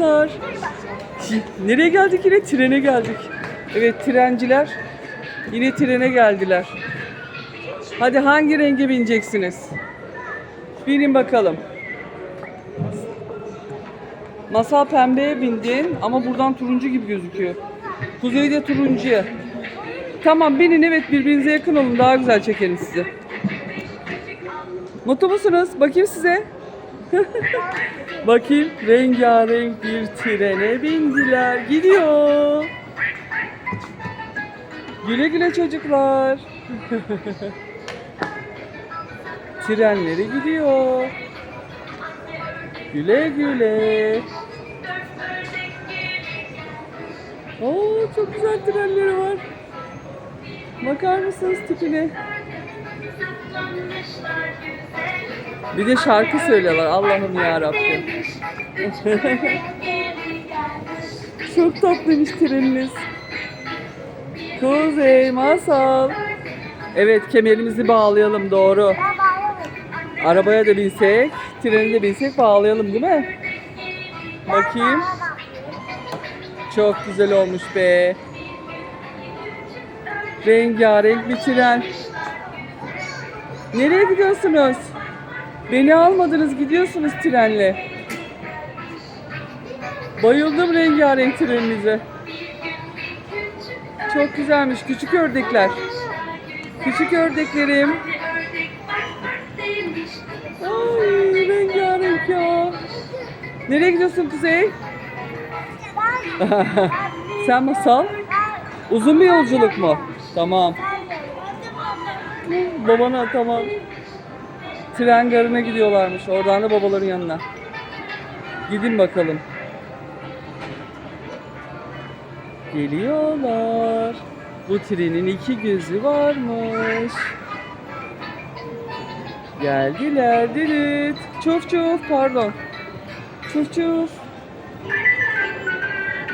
Arkadaşlar. Nereye geldik yine? Trene geldik. Evet trenciler yine trene geldiler. Hadi hangi renge bineceksiniz? Binin bakalım. Masal pembeye bindin ama buradan turuncu gibi gözüküyor. Kuzeyde turuncuya. Tamam binin evet birbirinize yakın olun daha güzel çekelim sizi. Mutlu musunuz? Bakayım size. Bakayım rengarenk bir trene bindiler. Gidiyor. Güle güle çocuklar. Trenleri gidiyor. Güle güle. Oo çok güzel trenleri var. Bakar mısınız tipine? Bir de şarkı söylüyorlar. Allah'ım ya Rabbim. Çok tatlıymış treniniz. Kuzey masal. Evet kemerimizi bağlayalım doğru. Arabaya da binsek, trene de binsek bağlayalım değil mi? Bakayım. Çok güzel olmuş be. Rengarenk bir tren. Nereye gidiyorsunuz? Beni almadınız gidiyorsunuz trenle. Bayıldım rengarenk treninize. Çok güzelmiş küçük ördekler. Küçük ördeklerim. Ay rengarenk ya. Nereye gidiyorsun Kuzey? Sen masal? Uzun bir yolculuk mu? Tamam. Babana tamam. Tren garına gidiyorlarmış. Oradan da babaların yanına. Gidin bakalım. Geliyorlar. Bu trenin iki gözü varmış. Geldiler düdüt. Çuf çuf pardon. Çuf çuf.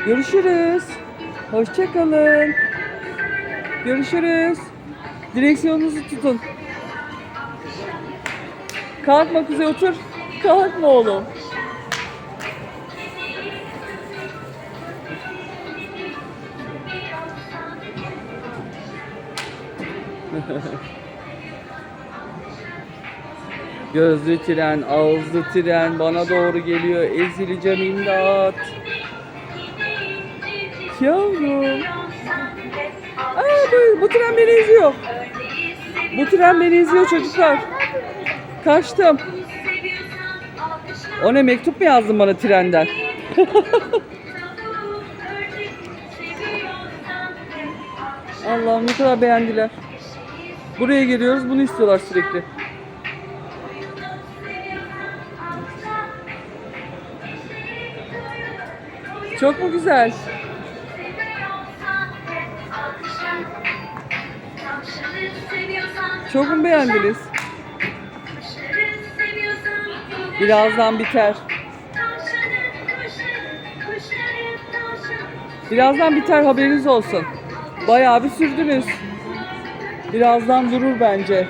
Görüşürüz. Hoşçakalın. Görüşürüz. Direksiyonunuzu tutun. Kalkma Kuzey otur. Kalkma oğlum. Gözlü tren, ağızlı tren bana doğru geliyor. Ezileceğim imdat. Yavrum. Aa, bu, bu tren beni izliyor. Bu tren beni izliyor çocuklar. Kaçtım. O ne mektup mu yazdın bana trenden? Allah'ım ne kadar beğendiler. Buraya geliyoruz bunu istiyorlar sürekli. Çok mu güzel? Çok mu beğendiniz? Birazdan biter. Birazdan biter haberiniz olsun. Bayağı bir sürdünüz. Birazdan durur bence.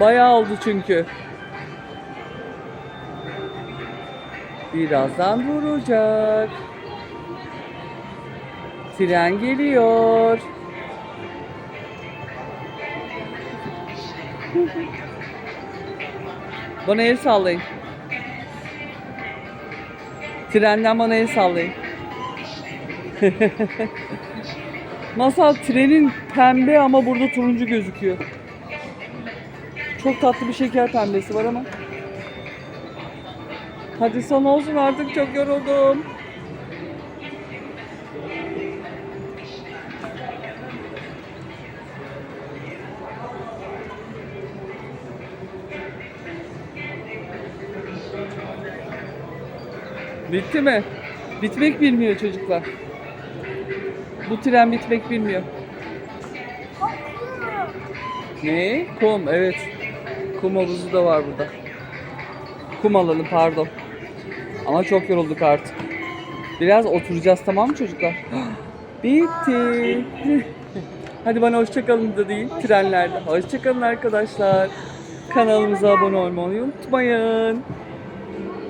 Bayağı oldu çünkü. Birazdan duracak. Tren geliyor. Bana el sallayın. Trenden bana el sallayın. Masal trenin pembe ama burada turuncu gözüküyor. Çok tatlı bir şeker pembesi var ama. Hadi son olsun artık çok yoruldum. Bitti mi? Bitmek bilmiyor çocuklar. Bu tren bitmek bilmiyor. Ne? Kum, evet. Kum havuzu da var burada. Kum alalım pardon. Ama çok yorulduk artık. Biraz oturacağız tamam mı çocuklar? Bitti. Hadi bana hoşçakalın da deyin trenlerde. Hoşçakalın arkadaşlar. Kanalımıza abone olmayı unutmayın.